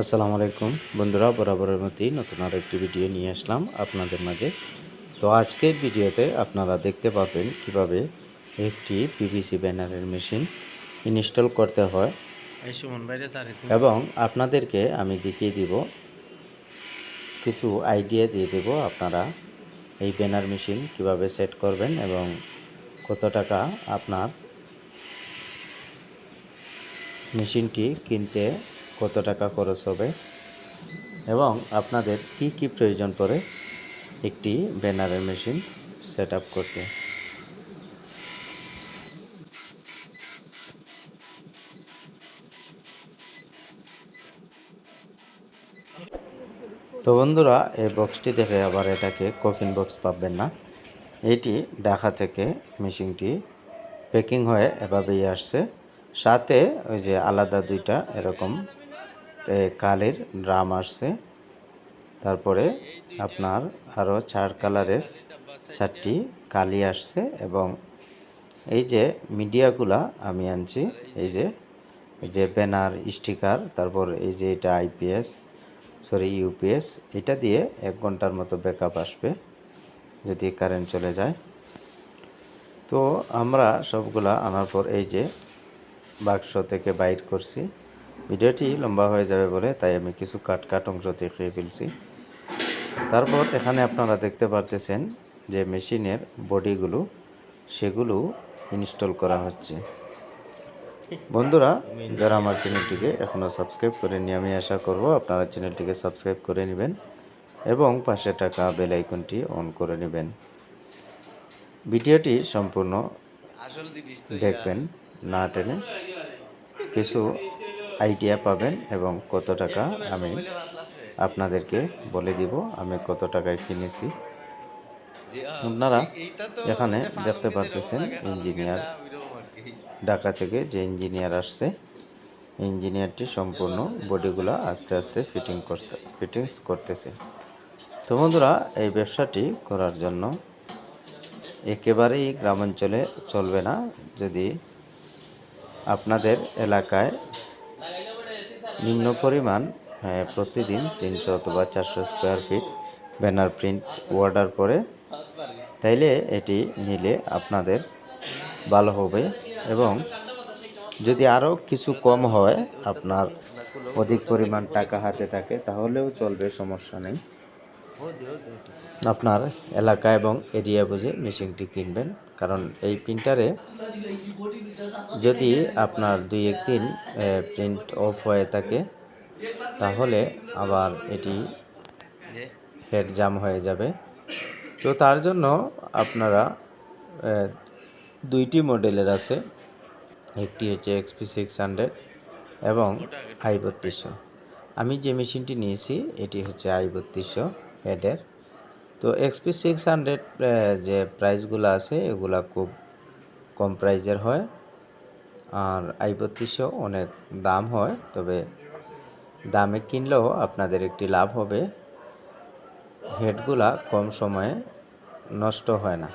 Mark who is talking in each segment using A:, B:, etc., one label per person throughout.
A: আসসালামু আলাইকুম। বন্ধুরা বরাবরের মতোই নতুন আর একটি ভিডিও নিয়ে আসলাম আপনাদের মাঝে। তো আজকের ভিডিওতে আপনারা দেখতে পাবেন কীভাবে একটি পিভিসি ব্যানারের মেশিন ইনস্টল করতে হয়। এবং আপনাদেরকে আমি দেখিয়ে দিব কিছু আইডিয়া দিয়ে দেব আপনারা এই ব্যানার মেশিন কীভাবে সেট করবেন এবং কত টাকা আপনার মেশিনটি কিনতে কত টাকা খরচ হবে? এবং আপনাদের কি কি প্রয়োজন পড়ে? একটি ব্যানারের মেশিন সেট করতে। তো বন্ধুরা, এই বক্সটি দেখে আবার এটাকে কফিন বক্স পাবেন না। এটি ঢাকা থেকে মেশিনটি প্যাকিং হয়ে এভাবেই আসছে। সাথে ওই যে আলাদা দুইটা এরকম কালির ড্রাম আসছে। তারপরে আপনার আরও চার কালারের চারটি কালি আসছে এবং এই যে মিডিয়াগুলা আমি আনছি, এই যে এই যে ব্যানার, স্টিকার, তারপর এই যে এটা আইপিএস সরি ইউপিএস এটা দিয়ে এক ঘণ্টার মতো ব্যাকআপ আসবে যদি কারেন্ট চলে যায়। তো আমরা সবগুলা আনার পর এই যে বাক্স থেকে বাইর করছি। ভিডিওটি লম্বা হয়ে যাবে বলে তাই আমি কিছু কাট কাট অংশ দেখিয়ে ফেলছি। তারপর এখানে আপনারা দেখতে পারতেছেন যে মেশিনের বডিগুলো সেগুলো ইনস্টল করা হচ্ছে। বন্ধুরা যারা আমার চ্যানেলটিকে এখনও সাবস্ক্রাইব করেননি আমি আশা করব আপনারা চ্যানেলটিকে সাবস্ক্রাইব করে নেবেন এবং পাশে টাকা বেল আইকনটি অন করে নেবেন। ভিডিওটি সম্পূর্ণ দেখবেন না টেনে কিছু আইডিয়া পাবেন এবং কত টাকা আমি আপনাদেরকে বলে দিব, আমি কত টাকায় কিনেছি। আপনারা এখানে দেখতে পারতেছেন ইঞ্জিনিয়ার ঢাকা থেকে যে ইঞ্জিনিয়ার আসছে। ইঞ্জিনিয়ারটি সম্পূর্ণ বডিগুলো আস্তে আস্তে ফিটিং করতে, ফিটিংস করতেছে। তো বন্ধুরা, এই ব্যবসাটি করার জন্য একেবারেই গ্রামাঞ্চলে চলবে না। যদি আপনাদের এলাকায় নিম্ন পরিমাণ প্রতিদিন তিনশো অথবা চারশো square feet banner print order করে। তাইলে এটি নিলে আপনাদের ভালো হবে এবং যদি আরও কিছু কম হয়, আপনার অধিক পরিমাণ টাকা হাতে থাকে, তাহলেও চলবে, সমস্যা নেই। আপনার এলাকা এবং এরিয়া বুঝে মেশিনটি কিনবেন। কারণ এই প্রিন্টারে যদি আপনার দুই একদিন প্রিন্ট অফ হয়ে থাকে, তাহলে আবার এটি হেড জাম হয়ে যাবে। তো তার জন্য আপনারা দুইটি মডেলের আছে। একটি হচ্ছে এক্সপি সিক্স হান্ড্রেড এবং আই বত্রিশশো। আমি যে মেশিনটি নিয়েছি, এটি হচ্ছে আই বত্রিশশো। হেডের তো এক্সপি সিক্স হান্ড্রেড যে প্রাইসগুলো আছে, এগুলা খুব কম প্রাইজের হয়। আর আই বত্রিশশো অনেক দাম হয়, তবে দামে কিনলেও আপনাদের একটি লাভ হবে। হেডগুলা কম সময়ে নষ্ট হয় না।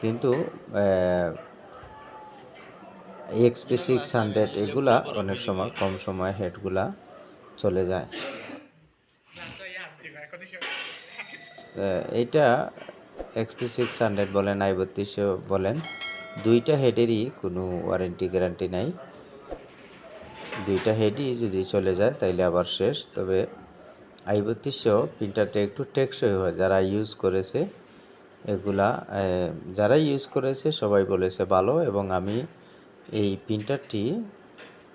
A: কিন্তু এক্সপি সিক্স হান্ড্রেড এগুলা অনেক সময় কম সময়ে হেডগুলা চলে যায়। এইটা এক্সপি সিক্স হান্ড্রেড বলেন আই বত্রিশশো বলেন, দুইটা হেডেরই কোনো ওয়ারেন্টি গ্যারান্টি নাই। দুইটা হেডই যদি চলে যায়, তাইলে আবার শেষ। তবে আই বত্রিশশো প্রিন্টারটা একটু টেকসই হয়। যারা ইউজ করেছে, এগুলা যারা ইউজ করেছে, সবাই বলেছে ভালো এবং আমি এই প্রিন্টারটি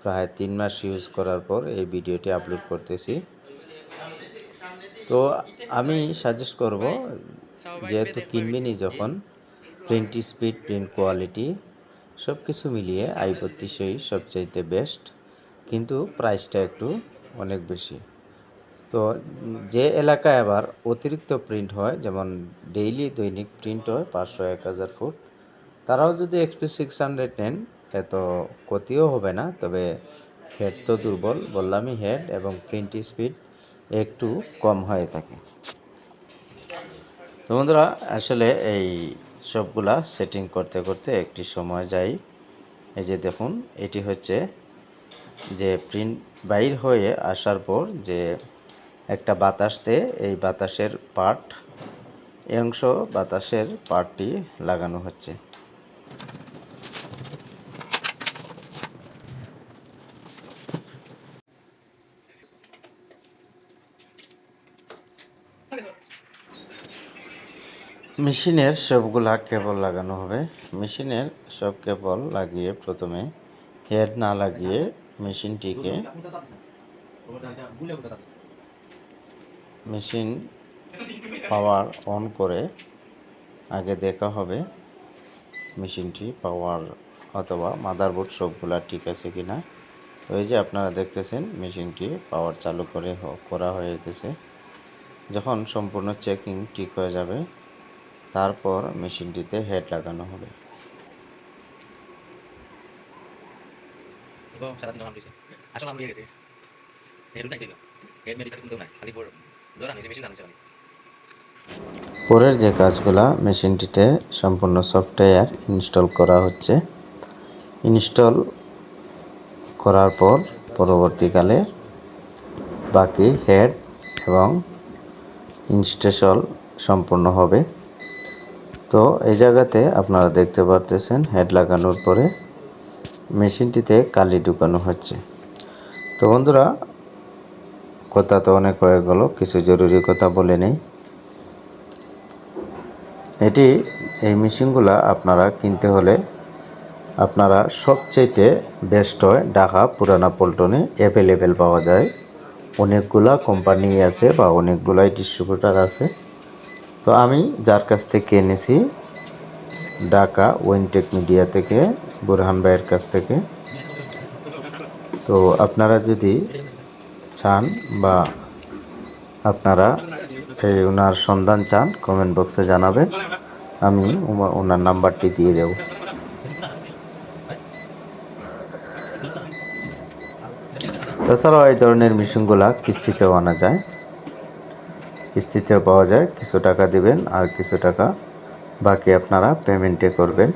A: প্রায় তিন মাস ইউজ করার পর এই ভিডিওটি আপলোড করতেছি। তো আমি সাজেস্ট করব যেহেতু কিনবেনই যখন প্রিন্ট স্পিড প্রিন্ট কোয়ালিটি সব কিছু মিলিয়ে আই বত্রিশই সবচাইতে বেস্ট কিন্তু প্রাইসটা একটু অনেক বেশি। তো যে এলাকায় আবার অতিরিক্ত প্রিন্ট হয়, যেমন ডেইলি দৈনিক প্রিন্ট হয় পাঁচশো এক হাজার ফুট, তারাও যদি এক্সপি সিক্স হান্ড্রেড নেন, এত ক্ষতিও হবে না, তবে হেড তো দুর্বল, বললামই হেড এবং প্রিন্ট স্পিড একটু কম হয়ে থাকে। তো বন্ধুরা, আসলে এই সবগুলা সেটিং করতে করতে একটি সময় যাই এই যে দেখুন, এটি হচ্ছে যে প্রিন্ট বাইর হয়ে আসার পর যে একটা বাতাস দেয় এই বাতাসের পার্ট অংশ বাতাসের পার্টটি লাগানো হচ্ছে। মেশিনের সবগুলা কেবল লাগানো হবে। মেশিনের সব কেবল লাগিয়ে প্রথমে হেড না লাগিয়ে মেশিনটিকে মেশিন পাওয়ার অন করে আগে দেখা হবে মেশিনটি পাওয়ার অথবা মাদারবোর্ড সবগুলা ঠিক আছে কিনা। তো এই যে আপনারা দেখতেছেন মেশিনটি পাওয়ার চালু করে করা হয়ে গেছে। যখন সম্পূর্ণ চেকিং ঠিক হয়ে যাবে তারপর মেশিনটিতে হেড লাগানো হবে। পরের যে কাজগুলো মেশিনটিতে সম্পূর্ণ সফটওয়্যার ইনস্টল করা হচ্ছে। ইনস্টল করার পর পরবর্তীকালে বাকি হেড এবং ইনস্টেশন সম্পূর্ণ হবে। তো এই জায়গাতে আপনারা দেখতে পারতেছেন হেড লাগানোর পরে মেশিনটিতে কালি ঢুকানো হচ্ছে। তো বন্ধুরা, কথা তো অনেক হয়ে গেল, কিছু জরুরি কথা বলে নেই। এটি, এই মেশিনগুলা আপনারা কিনতে হলে আপনারা সবচাইতে বেস্ট হয় ঢাকা পুরানা পল্টনে অ্যাভেলেবেল পাওয়া যায়। অনেকগুলা কোম্পানি আছে বা অনেকগুলাই ডিস্ট্রিবিউটার আছে। তো আমি যার কাছ থেকে এনেছি ঢাকা ওয়েনটেক মিডিয়া থেকে, বুরহান ভাইয়ের কাছ থেকে। তো আপনারা যদি চান বা আপনারা এই ওনার সন্ধান চান কমেন্ট বক্সে জানাবেন। আমি ওনার নাম্বারটি দিয়ে দেব। তাছাড়াও এই ধরনের মেশিনগুলা কিস্তিতেও আনা যায়। কিস্তিতেও পাওয়া যায়, কিছু টাকা দিবেন আর কিছু টাকা বাকি আপনারা পেমেন্টে করবেন।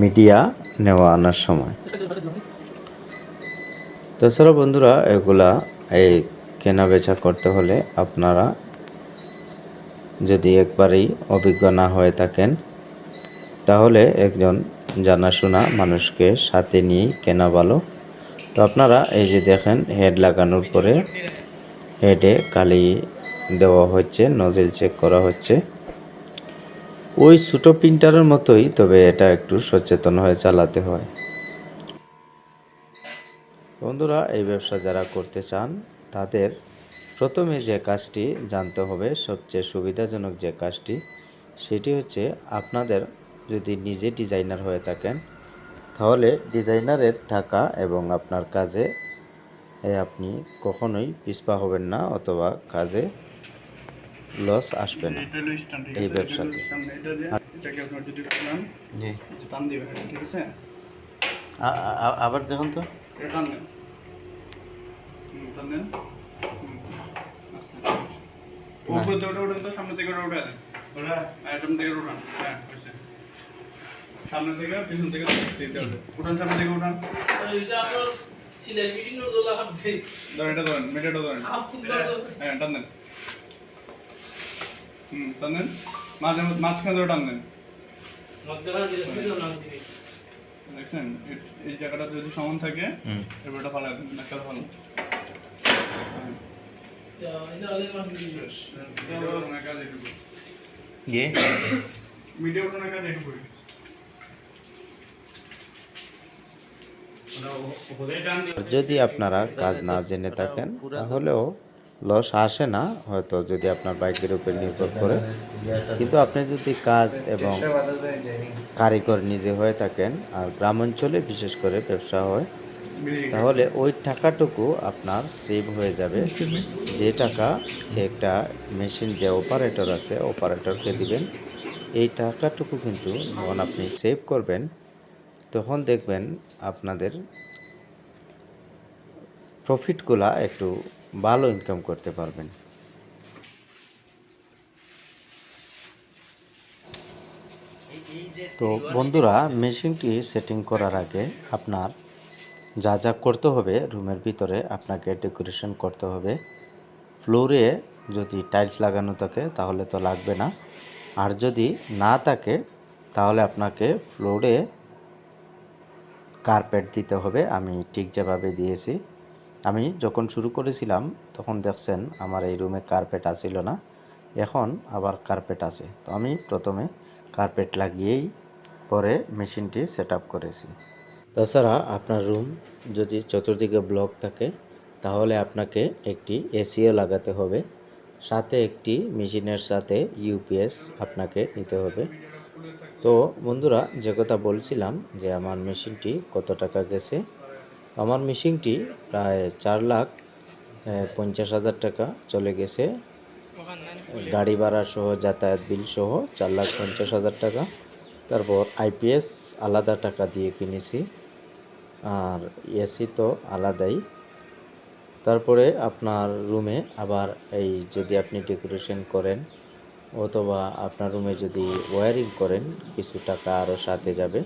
A: মিডিয়া নেওয়া আনার সময়। তাছাড়া বন্ধুরা, এগুলা এই কেনা বেচা করতে হলে আপনারা যদি একবারেই অভিজ্ঞ না হয়ে থাকেন, তাহলে একজন জানাশোনা মানুষকে সাথে নিয়ে কেনা ভালো। তো আপনারা এই যে দেখেন হেড লাগানোর পরে হেডে কালি দেওয়া হচ্ছে, নজেল চেক করা হচ্ছে। ওই ছোটো প্রিন্টারের মতোই, তবে এটা একটু সচেতন হয়ে চালাতে হয়। বন্ধুরা, এই ব্যবসা যারা করতে চান, তাদের প্রথমে যে কাজটি জানতে হবে, সবচেয়ে সুবিধাজনক যে কাজটি, সেটি হচ্ছে আপনাদের যদি নিজে ডিজাইনার হয়ে থাকেন, তাহলে ডিজাইনারের টাকা এবং আপনার কাজে আপনি কখনোই পিছপা হবেন না অথবা কাজে লস আসবে না। এই ব্যবসাতে। আবার দেখুন তো।
B: এটা টান দেন। হুম, টান দেন। হুম, আস্তে আস্তে। উপরে থেকে ওটা তো সামনে থেকে ওটা উঠে দেন। ওটা আইটেম থেকে উঠান। হ্যাঁ হয়েছে। সামনে থেকে পিছন থেকে উঠান সামনে থেকে উঠান।
C: এটা আপনার সিলাই হবে
B: এটা ধরেন মেটেটা ধরেন।
C: দরকার।
B: হ্যাঁ টান দেন। হুম টান দেন। মাঝে মাঝখানে ধরে টান দেন।
C: দিবে
B: দেখছেন? এই জায়গাটা যদি সমান থাকে এবার এটা ফালা একটা ফালা
C: তো এটা আগে মানে দিবে
B: মিডিয়া উঠানোর কাজ এটুকু
A: জি
B: মিডিয়া উঠানোর কাজ এটুকু
A: যদি আপনারা কাজ না জেনে থাকেন, তাহলেও লস আসে না, হয়তো যদি আপনার বাইকের উপর নির্ভর করে। কিন্তু আপনি যদি কাজ এবং কারিগর নিজে হয়ে থাকেন, আর গ্রাম অঞ্চলে বিশেষ করে ব্যবসা হয়, তাহলে ওই টাকাটুকু আপনার সেভ হয়ে যাবে। যে টাকা একটা মেশিন যে অপারেটর আছে অপারেটরকে দিবেন, এই টাকাটুকু কিন্তু যখন আপনি সেভ করবেন তখন দেখবেন আপনাদের প্রফিটগুলা একটু ভালো ইনকাম করতে পারবেন। তো বন্ধুরা, মেশিনটি সেটিং করার আগে আপনার যা যা করতে হবে, রুমের ভিতরে আপনাকে ডেকোরেশন করতে হবে। ফ্লোরে যদি টাইলস লাগানো থাকে, তাহলে তো লাগবে না। আর যদি না থাকে, তাহলে আপনাকে ফ্লোরে কার্পেট দিতে হবে, আমি ঠিক যেভাবে দিয়েছি। আমি যখন শুরু করেছিলাম, তখন দেখছেন আমার এই রুমে কার্পেট আসিল না। এখন আবার কার্পেট আছে। তো আমি প্রথমে কার্পেট লাগিয়েই পরে মেশিনটি সেট আপ করেছি। তাছাড়া আপনার রুম যদি চতুর্দিকে ব্লক থাকে, তাহলে আপনাকে একটি এসিও লাগাতে হবে। সাথে একটি মেশিনের সাথে ইউপিএস আপনাকে নিতে হবে। তো বন্ধুরা, যে কথা বলছিলাম যে আমার মেশিনটি কত টাকা গেছে, আমার মেশিনটি প্রায় চার লাখ পঞ্চাশ হাজার টাকা চলে গেছে। গাড়ি ভাড়া সহ, যাতায়াত বিল সহ চার লাখ পঞ্চাশ হাজার টাকা। তারপর আইপিএস আলাদা টাকা দিয়ে কিনেছি, আর এসি তো আলাদাই। তারপরে আপনার রুমে আবার এই যদি আপনি ডেকোরেশন করেন অথবা আপনার রুমে যদি ওয়্যারিং করেন, কিছু টাকা আরও সাথে যাবে।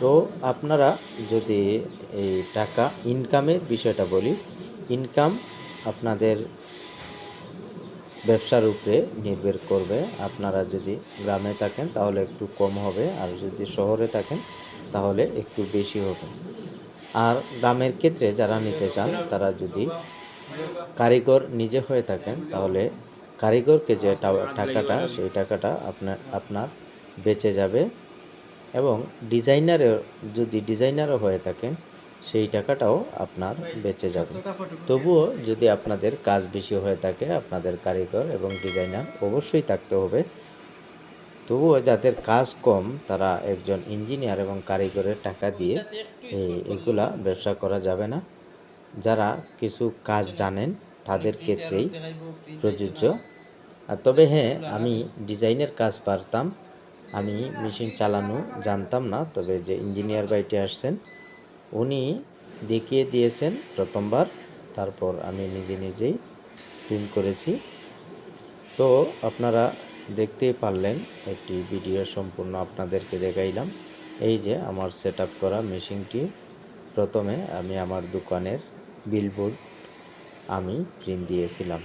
A: তো আপনারা যদি এই টাকা ইনকামের বিষয়টা বলি ইনকাম আপনাদের ব্যবসার উপরে নির্ভর করবে। আপনারা যদি গ্রামে থাকেন, তাহলে একটু কম হবে, আর যদি শহরে থাকেন, তাহলে একটু বেশি হবে। আর গ্রামের ক্ষেত্রে যারা নিতে চান, তারা যদি কারিগর নিজে হয়ে থাকেন, তাহলে কারিগরকে যে টা- টাকাটা সেই টাকাটা আপনার আপনার বেঁচে যাবে এবং ডিজাইনারের যদি ডিজাইনারও হয়ে থাকেন সেই টাকাটাও আপনার বেঁচে যাবে। তবুও যদি আপনাদের কাজ বেশি হয়ে থাকে আপনাদের কারিগর এবং ডিজাইনার অবশ্যই থাকতে হবে। তবুও যাদের কাজ কম তারা একজন ইঞ্জিনিয়ার এবং কারিগরের টাকা দিয়ে এগুলা ব্যবসা করা যাবে না। যারা কিছু কাজ জানেন তাদের ক্ষেত্রেই প্রযোজ্য। আর তবে হ্যাঁ আমি ডিজাইনের কাজ পারতাম। আমি মেশিন চালানো জানতাম না তবে যে ইঞ্জিনিয়ার বাড়িতে আসছেন উনি দেখিয়ে দিয়েছেন প্রথমবার। তারপর আমি নিজে নিজেই প্রিন্ট করেছি। তো আপনারা দেখতেই পারলেন একটি ভিডিও সম্পূর্ণ আপনাদেরকে দেখাইলাম। এই যে আমার সেট করা মেশিনটি প্রথমে আমি আমার দোকানের বিলবোর্ড আমি প্রিন্ট দিয়েছিলাম।